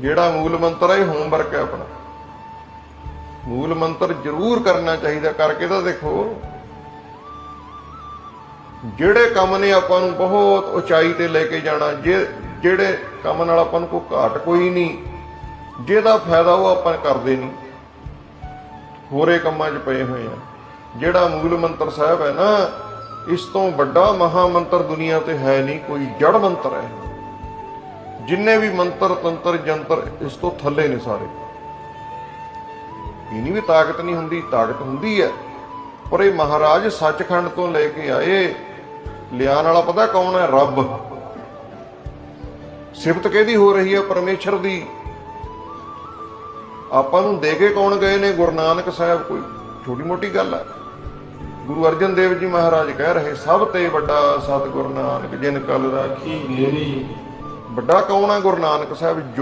ਜਿਹੜਾ ਮੂਲ ਮੰਤਰ ਹੈ, ਇਹ ਹੋਮਵਰਕ ਹੈ ਆਪਣਾ। ਮੂਲ ਮੰਤਰ ਜ਼ਰੂਰ ਕਰਨਾ ਚਾਹੀਦਾ, ਕਰਕੇ ਤਾਂ ਦੇਖੋ। ਜਿਹੜੇ ਕੰਮ ਨੇ ਆਪਾਂ ਨੂੰ ਬਹੁਤ ਉਚਾਈ ਤੇ ਲੈ ਕੇ ਜਾਣਾ, ਜੇ, ਜਿਹੜੇ ਕੰਮ ਨਾਲ ਆਪਾਂ ਨੂੰ ਕੋਈ ਘਾਟ ਕੋਈ ਨਹੀਂ, ਜਿਹਦਾ ਫਾਇਦਾ ਉਹ ਆਪਾਂ ਕਰਦੇ ਨਹੀਂ। ਹੋਰੇ ਕੰਮਾਂ 'ਚ ਪਏ ਹੋਏ ਆ। ਜਿਹੜਾ ਮੂਲ ਮੰਤਰ ਸਾਹਿਬ ਹੈ ਨਾ, ਇਸ ਤੋਂ ਵੱਡਾ ਮਹਾ ਮੰਤਰ ਦੁਨੀਆ ਤੇ ਹੈ ਨਹੀਂ, ਕੋਈ ਜੜ ਮੰਤਰ ਹੈ। ਜਿੰਨੇ ਵੀ ਮੰਤਰ, ਤੰਤਰ ਜੰਤਰ ਇਸ ਤੋਂ ਥੱਲੇ ਨੇ ਸਾਰੇ। ਇਹ ਨਹੀਂ ਵੀ ਤਾਕਤ ਨਹੀਂ ਹੁੰਦੀ, ਤਾਕਤ ਹੁੰਦੀ ਹੈ। ਪਰ ਇਹ ਮਹਾਰਾਜ ਸੱਚਖੰਡ ਤੋਂ ਲੈ ਕੇ ਆਏ, ਲਿਆਉਣ ਵਾਲਾ ਪਤਾ ਕੌਣ ਹੈ? ਰੱਬ। ਸਿਫਤ ਕਿਹਦੀ ਹੋ ਰਹੀ ਹੈ? ਪਰਮੇਸ਼ਰ ਦੀ। ਆਪਾਂ ਨੂੰ ਦੇ ਕੇ ਕੌਣ ਗਏ ਨੇ? ਗੁਰੂ ਨਾਨਕ ਸਾਹਿਬ ਕੋਈ ਛੋਟੀ ਮੋਟੀ ਗੱਲ ਹੈ। ਗੁਰੂ ਅਰਜਨ ਦੇਵ ਜੀ ਮਹਾਰਾਜ ਕਹਿ ਰਹੇ, ਸਭ ਤੇ ਵੱਡਾ ਸਤਿਗੁਰ ਨਾਨਕ, ਜਿਨ ਕਲ ਰਾਖੀ ਮੇਰੀ। ਵੱਡਾ ਕੌਣ ਹੈ ਗੁਰੂ ਨਾਨਕ ਸਾਹਿਬ?